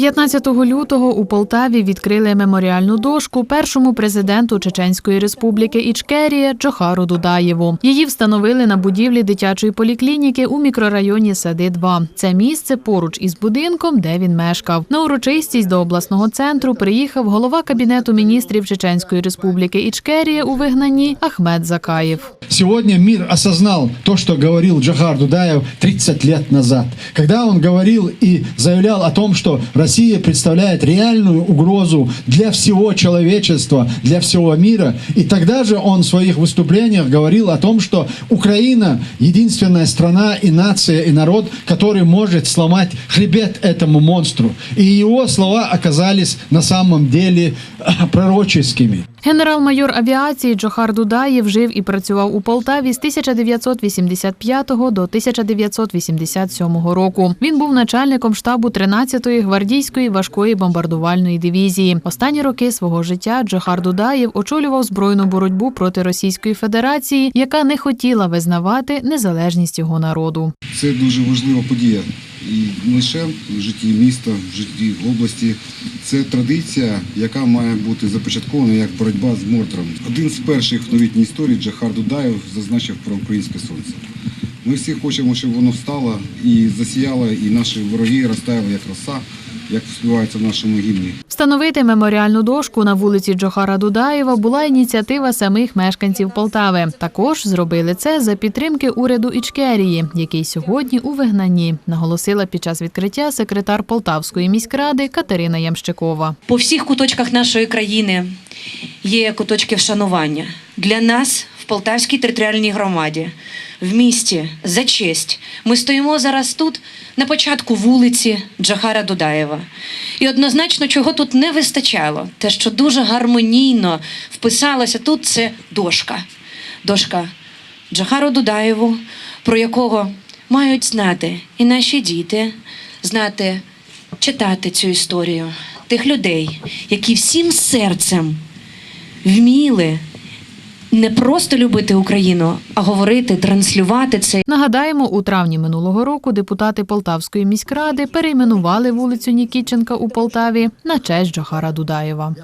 15 лютого у Полтаві відкрили меморіальну дошку першому президенту Чеченської республіки Ічкерія Джохару Дудаєву. Її встановили на будівлі дитячої поліклініки у мікрорайоні Сади 2 Це місце поруч із будинком, де він мешкав. На урочистість до обласного центру приїхав голова кабінету міністрів Чеченської республіки Ічкерія у вигнанні Ахмед Закаєв. Сегодня мир осознал то, что говорил Джахар Дудаев 30 лет назад, когда он говорил и заявлял о том, что Россия представляет реальную угрозу для всего человечества, для всего мира. И тогда же он в своих выступлениях говорил о том, что Украина единственная страна и нация и народ, который может сломать хребет этому монстру. И его слова оказались на самом деле пророческими. Генерал-майор авіації Джохар Дудаєв жив і працював у Полтаві з 1985 до 1987 року. Він був начальником штабу 13-ї гвардійської важкої бомбардувальної дивізії. Останні роки свого життя Джохар Дудаєв очолював збройну боротьбу проти Російської Федерації, яка не хотіла визнавати незалежність його народу. Це дуже важлива подія. І не лише в житті міста, в житті області. Це традиція, яка має бути започаткована як боротьба з мордором. Один з перших в новітній історії Джахар Дудаєв зазначив про українське сонце. Ми всі хочемо, щоб воно встало і засіяло, і наші вороги розтаяли як роса, як співається в нашому гімні. Встановити меморіальну дошку на вулиці Джохара Дудаєва була ініціатива самих мешканців Полтави. Також зробили це за підтримки уряду Ічкерії, який сьогодні у вигнанні, наголосила під час відкриття секретар Полтавської міськради Катерина Ямщикова. По всіх куточках нашої країни є куточки вшанування. Для нас в Полтавській територіальній громаді, в місті за честь. Ми стоїмо зараз тут на початку вулиці Джахара Дудаєва. І однозначно, чого тут не вистачало, те, що дуже гармонійно вписалося тут, це дошка. Дошка Джахару Дудаєву, про якого мають знати і наші діти, знати, читати цю історію тих людей, які всім серцем вміли не просто любити Україну, а говорити, транслювати це Нагадаємо, у травні минулого року депутати Полтавської міськради перейменували вулицю Нікітченка у Полтаві на честь Джохара Дудаєва.